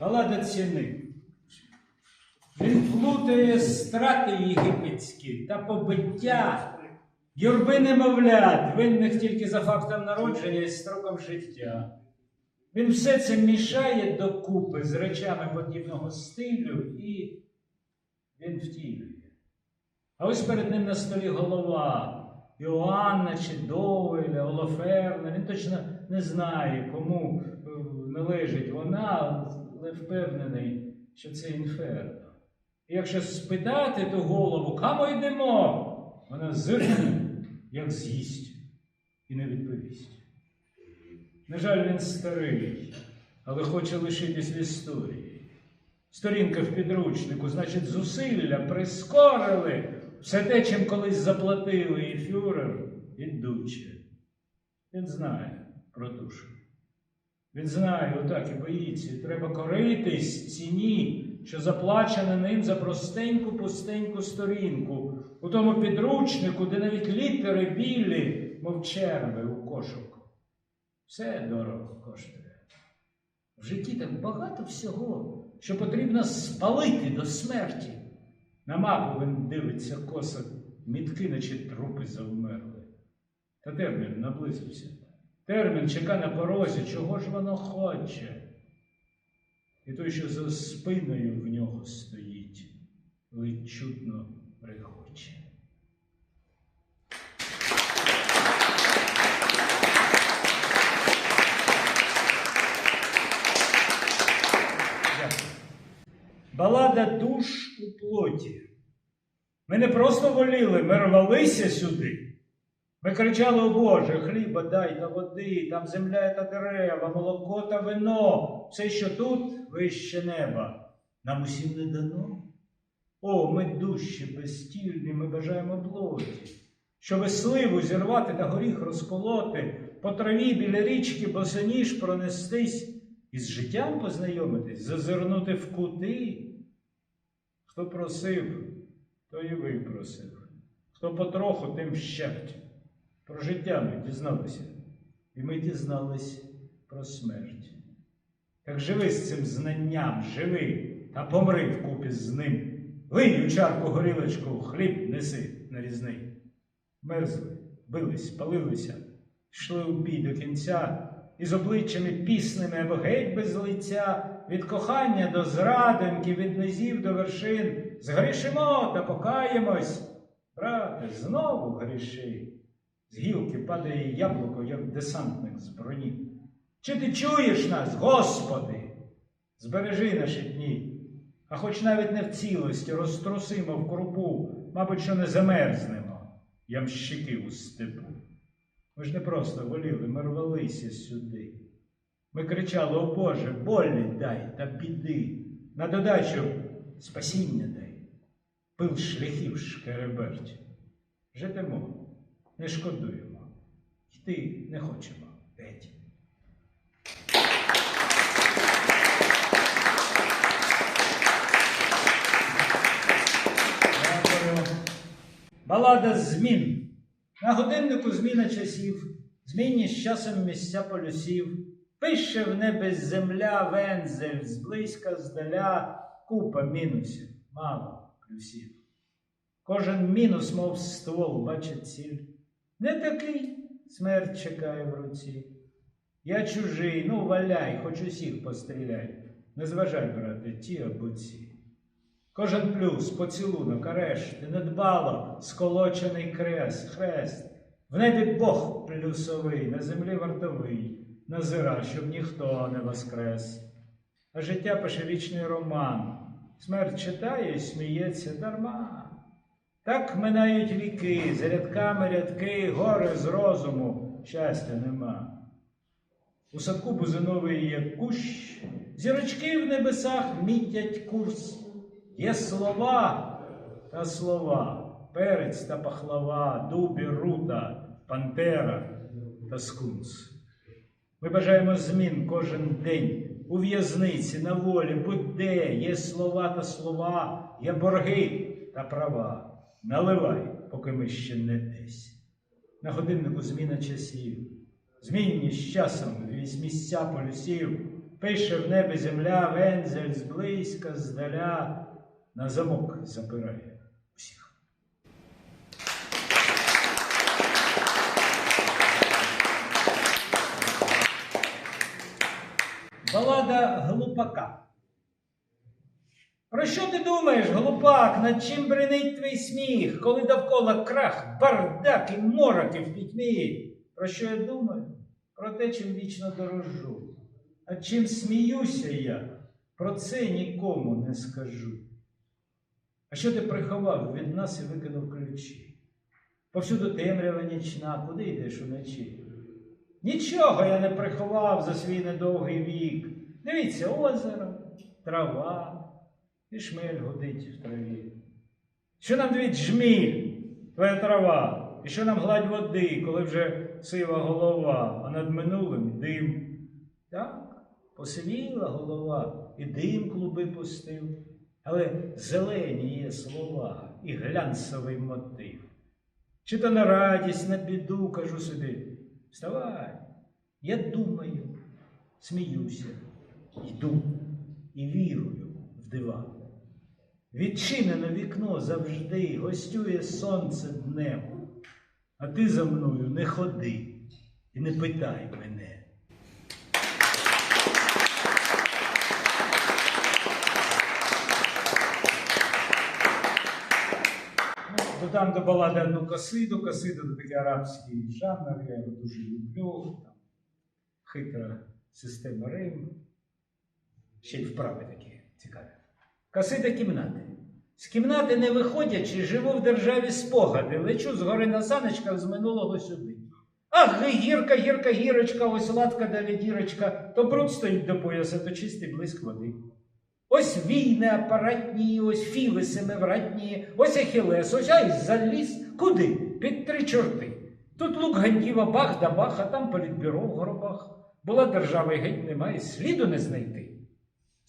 Галада ціни. Він плутає страти єгипетські та побиття юрби немовлят, винних тільки за фактом народження і строком життя. Він все це мішає докупи з речами подібного стилю і він втілює. А ось перед ним на столі голова Іоанна чи Довеля, Олоферна. Він точно не знає, кому е, належить вона, але впевнений, що це інферно. І якщо спитати ту голову, кому йдемо, вона зиркне, як з'їсть, і не відповість. На жаль, він старий, але хоче лишитись в історії. Сторінка в підручнику, значить, зусилля прискорили все те, чим колись заплатили і фюрер, і дуче. Він знає про душу. Він знає, отак і боїться, треба коритись ціні, що заплачена ним за простеньку пустеньку сторінку, у тому підручнику, де навіть літери білі, мов черви у кошик. Все дорого коштує. В житті так багато всього, що потрібно спалити до смерті. На мапу він дивиться косо, мітки, наче трупи завмерли. Та термін наблизився. Термін чека на порозі, чого ж воно хоче. І той, що за спиною в нього стоїть, ледь чутно регоче. Балада душ у плоті. Ми не просто воліли, ми рвалися сюди. Ми кричали, о Боже, хліба дай та води, там земля та дерева, молоко та вино, все, що тут вище неба, нам усім не дано. О, ми душі безстільні, ми бажаємо плоті, щоби сливу зірвати та горіх розколоти, по траві біля річки босоніж пронестись і з життям познайомитись, зазирнути в кути. Хто просив, той і випросив. Хто потроху, тим щепть. Про життя ми дізналися, і ми дізнались про смерть. Так живи з цим знанням, живи та помри вкупі з ним. Линь у чарку горілочку, хліб неси нарізний. Мерзли, бились, палилися, йшли у бій до кінця, і з обличчями пісними або геть без лиця, від кохання до зрадоньки, від низів до вершин, згрішимо та покаємось. Брате, знову гріши. З гілки падає яблуко, як десантник з броні. Чи ти чуєш нас, Господи? Збережи наші дні, а хоч навіть не в цілості розтрусимо в крупу, мабуть, що не замерзнемо, ямщики у степу. Ми ж не просто воліли, ми рвалися сюди. Ми кричали, о Боже, болі дай та біди, на додачу спасіння дай, пил шляхів шкереберть. Житимо не шкодуємо, йти не хочемо геть. Балада змін. На годиннику зміна часів, змінні з часом місця полюсів. Пише в небі земля вензель, зблизька здаля, купа мінусів, мало плюсів. Кожен мінус, мов ствол, бачить ціль. Не такий смерть чекає в руці. Я чужий, ну валяй, хоч усіх постріляй. Не зважай, брате, ті або ці. Кожен плюс, поцілунок, арешт, недбало, сколочений крест, хрест. В небі Бог плюсовий, на землі вартовий, назира, щоб ніхто не воскрес. А життя пише вічний роман. Смерть читає і сміється дарма. Так минають віки, за рядками рядки, гори з розуму, щастя нема. У садку бузиновий є кущ, зірочки в небесах мітять курс. Є слова та слова, перець та пахлава, дубі, рута, пантера та скунс. Ми бажаємо змін кожен день у в'язниці, на волі, будь-де є слова та слова, є борги та права. Наливай, поки ми ще не десь. На годиннику зміна часів, змінні з часом вісь місця полюсів, пише в небі земля, вензель зблизька, здаля, на замок запирає всіх. Балада глупака. Про що ти думаєш, глупак, над чим бренить твій сміх, коли довкола крах, бардак і мороки в пітьмі? Про що я думаю? Про те, чим вічно дорожу. А чим сміюся я, про це нікому не скажу. А що ти приховав від нас і викинув ключі? Повсюду темрява нічна, куди йдеш уночі? Нічого я не приховав за свій недовгий вік. Дивіться, озеро, трава, і шмель гудить в траві. Що нам дві джміль, твоя трава, і що нам гладь води, коли вже сива голова, а над минулим дим. Так, посивіла голова, і дим клуби пустив, але зелені є слова і глянцевий мотив. Чи то на радість, на біду, кажу собі, вставай, я думаю, сміюся, йду і вірую в дива. Відчинено вікно завжди, гостює сонце днем, а ти за мною не ходи і не питай мене. Ну, Додам до балади одну косиду. Косиду це такий арабський жанр, я його дуже люблю. Там хитра система Рим. Ще й вправи такі цікаві. Косида кімнати. З кімнати не виходячи, живу в державі спогади, лечу з гори на саночках з минулого сюди. Ах, гірка, гірка, гірочка, ось ладка далі дірочка, то бруд стоїть до пояса, то чистий блиск води. Ось війни апаратні, ось філи семивратні, ось ахілес, ось ай заліз. Куди? Під три чорти. Тут лук гандіва бах да бах, а там політбюро в горбах. Була держава і геть немає, сліду не знайти.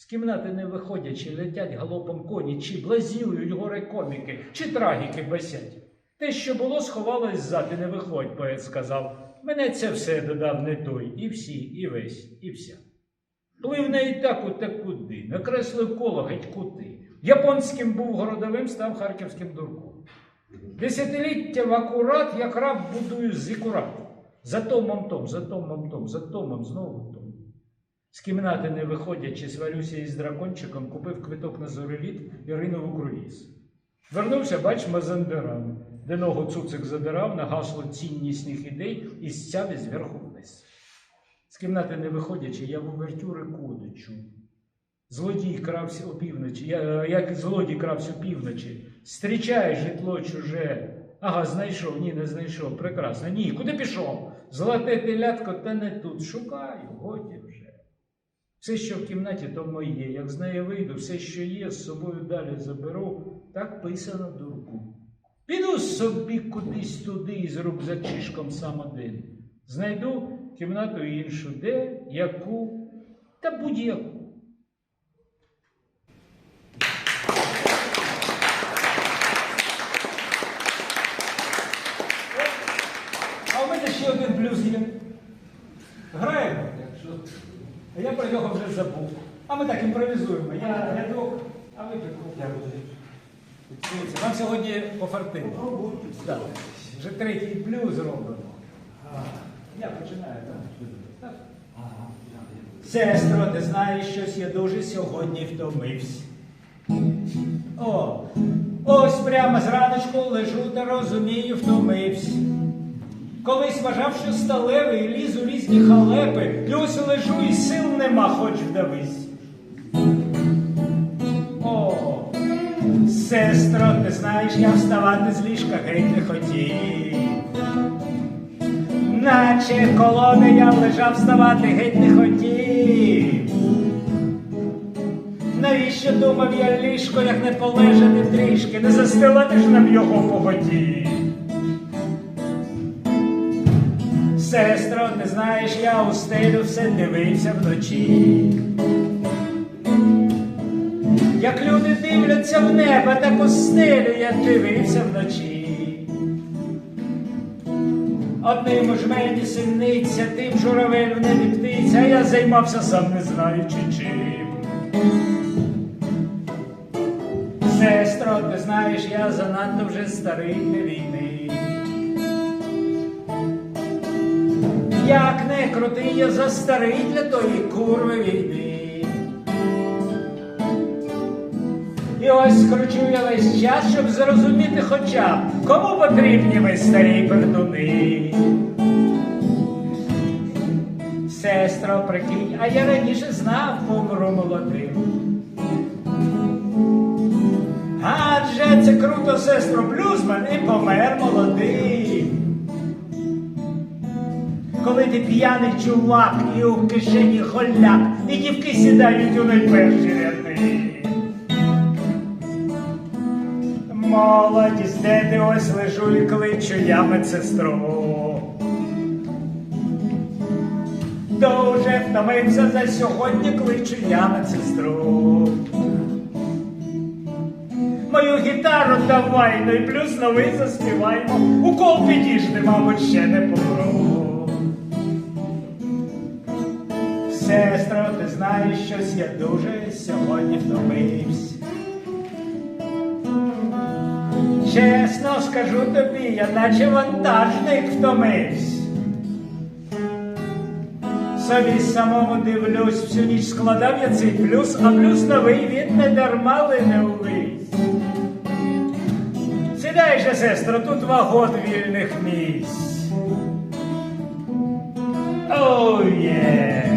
З кімнати не виходячи, летять галопом коні, чи блазіюють гори коміки, чи трагіки басять. Те, що було, сховалось ззади, не виходь, поет сказав. Мене це все додав не той, і всі, і весь, і вся. Плив не і так, у так куди, накреслив коло геть кути. Японським був городовим, став харківським дурком. Десятиліття в акурат, як раб будую зікурат. За томом том, за томом том, за томом знову том. З кімнати не виходячи, сварюся із дракончиком, купив квиток на зореліт і ринув у круїз. Вернувся, бач, Мазандеран, де ногу цуцик задирав на гасло ціннісних ідей і стяв зверху вниз. З кімнати не виходячи, я в увертюри коду чув. Злодій крався опівночі, я, як злодій крався опівночі. Стрічай житло чуже. Ага, знайшов, ні, не знайшов. Прекрасно. Ні, куди пішов? Золоте телятко, та не тут. Шукаю, годі. Все, що в кімнаті, то моє. Як з неї вийду, все, що є, з собою далі заберу. Так писано дурку. Піду собі кудись туди з рюкзачишком сам один. Знайду кімнату іншу, де, яку, та будь-яку. А у мене ще один блюз є. Граємо. А я про нього вже забув. А ми так імпровізуємо. Я рядок, а ви. Дивіться, нам сьогодні пофартило. Так. Вже третій блюз робимо. Я починаю так. Так. Сестро, ти знаєш щось, я дуже сьогодні втомився. О, ось прямо зраночку лежу та розумію, втомився. Колись вважав, що сталевий, ліз у різні халепи, і ось лежу і сил нема, хоч вдавись. Сестро, ти знаєш, я вставати з ліжка геть не хотів. Наче колони я лежав, вставати геть не хотів. Навіщо думав я ліжко, як не полежати трішки, не застилати ж нам його по воді. Сестро, ти знаєш, я у стелю все дивився вночі. Люди в небо, так у стелю я дивився вночі. Одним у жмені сильниця, тим журавель в небі птиця, я займався сам не знаючи чим. Сестро, ти знаєш, я занадто вже старий для війни. Як не крути, я застарий для тої курви війни. І ось скручу я весь час, щоб зрозуміти хоча б, кому потрібні ми старі пердуни. Сестро, прикинь, а я раніше знав, помру молодим. Адже це круто, сестро, блюзман і помер молодим. Коли ти п'яний чувак і у кишені голяк, і дівки сідають у найперші Молодість, де ти ось лежу і кличу я медсестру. Дуже втомився за сьогодні, кличу я медсестру. Мою гітару давай, ну і плюс новий заспіваймо. Укол підійшли, мабуть, ще не помру. Сестро, ти знаєш щось, я дуже сьогодні втомився. Чесно скажу тобі, я наче вантажник втомився. Собі самому дивлюсь, всю ніч складав я цей плюс, а плюс новий він не дарма не увесь. Сідай же, сестро, тут вагон вільних місць. Оу є. Браво!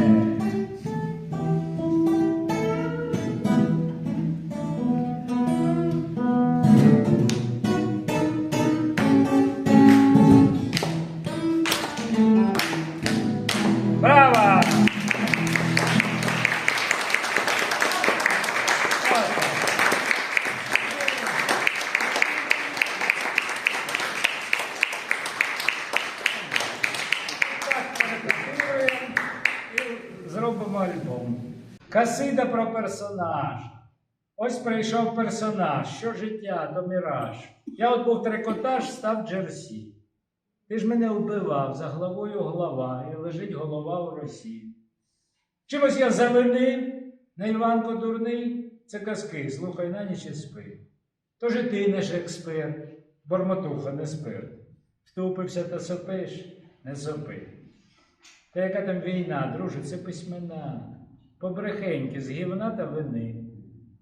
Касида про персонаж. Ось прийшов персонаж, що життя, то міраж. Я от був трикотаж, став джерсі. Ти ж мене вбивав, за головою голова, і лежить голова у росі. Чимось я завинив, не Іванко дурний, це казки, слухай на ніч і спи. Тож і ти не ж експерт, бормотуха не спирт. Втупився та сопиш, не сопи. Та яка там війна, друже, це письмена, побрехеньки з гівна та вини.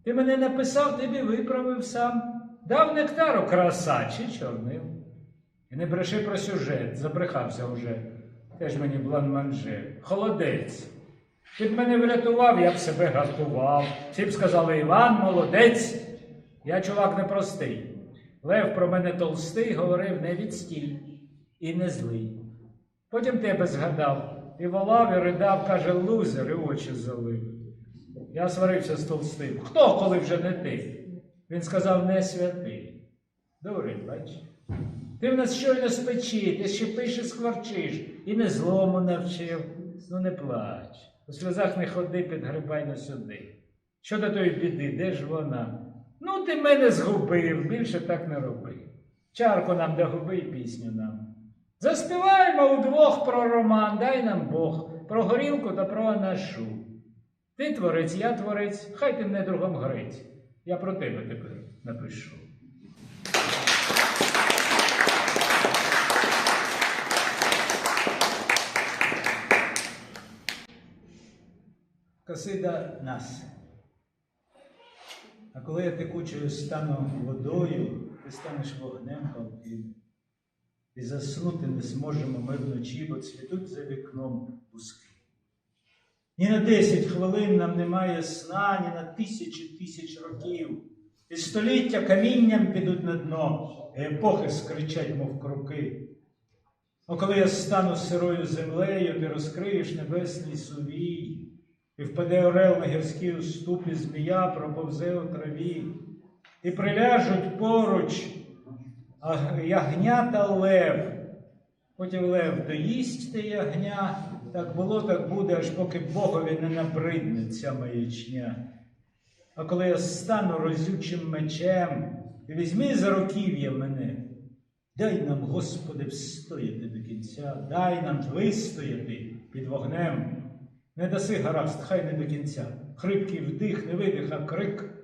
Ти мене написав, тобі виправив сам, дав нектару краса чи чорнив. І не бреши про сюжет, забрехався вже. Теж мені блан-манже. Холодець. Ти б мене врятував, я б себе гартував. Всі б сказали, Іван, молодець. Я чувак непростий. Лев про мене толстий, говорив не відстій і не злий. Потім тебе згадав і волав, і ридав, каже, лузер, і очі залив. Я сварився з толстим. Хто, коли вже не ти? Він сказав, не святий. Дурень, бач. Ти в нас щойно з печі, ти ще пишеш, скворчиш, і не злому навчив. Ну не плач. У сльозах не ходи, підгрибай на сюди. Що до тої біди, де ж вона? Ну, ти мене згубив, більше так не роби. Чарку нам до губи і пісню нам. Заспіваємо удвох про роман, дай нам Бог, про горілку та про анашу. Ти творець, я творець, хай ти мене другом грець. Я про тебе тепер напишу. Касида нас. А коли я текучою стану водою, ти станеш вогнем палким. І заснути не зможемо ми вночі, бо цвітуть за вікном пуски. Ні на десять хвилин нам немає сна, ні на тисячі тисяч років. І століття камінням підуть на дно, і епохи скричать, мов круки. О, коли я стану сирою землею, ти розкриєш небесний сувій, і впаде орел на гірській уступі, змія проповзе у траві, і приляжуть поруч а ягня та лев. Потім лев доїсть те ягня, так було, так буде, аж поки Богові не набридне ця маячня. А коли я стану розючим мечем, і візьми за руків'я мене, Дай нам, Господи, встояти до кінця, дай нам вистояти під вогнем. Не даси гаразд, хай не до кінця. Хрипкий вдих, не видих, а крик.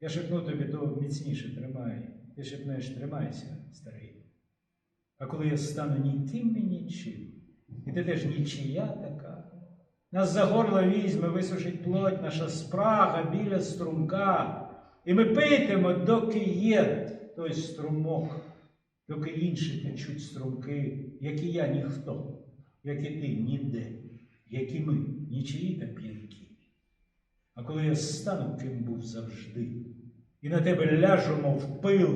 Я шепну тобі, то міцніше тримай. Ти шепнеш, тримайся, старий. А коли я стану ніким і нічим, і ти теж нічия така, нас за горло візьме, висушить плоть, наша спрага біля струмка, і ми питимо, доки є той струмок, доки інші течуть струмки, як і я ніхто, як і ти ніде, як і ми, нічиї та п'янки. А коли я стану, ким був завжди, і на тебе ляжемо в пил,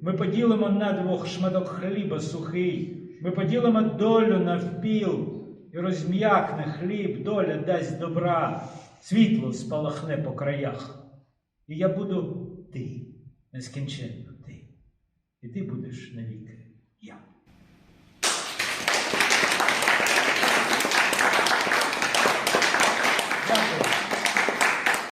ми поділимо на двох шматок хліба сухий, ми поділимо долю навпіл, і розм'якне хліб, доля дасть добра, світло спалахне по краях. І я буду ти, нескінченно ти, і ти будеш навіки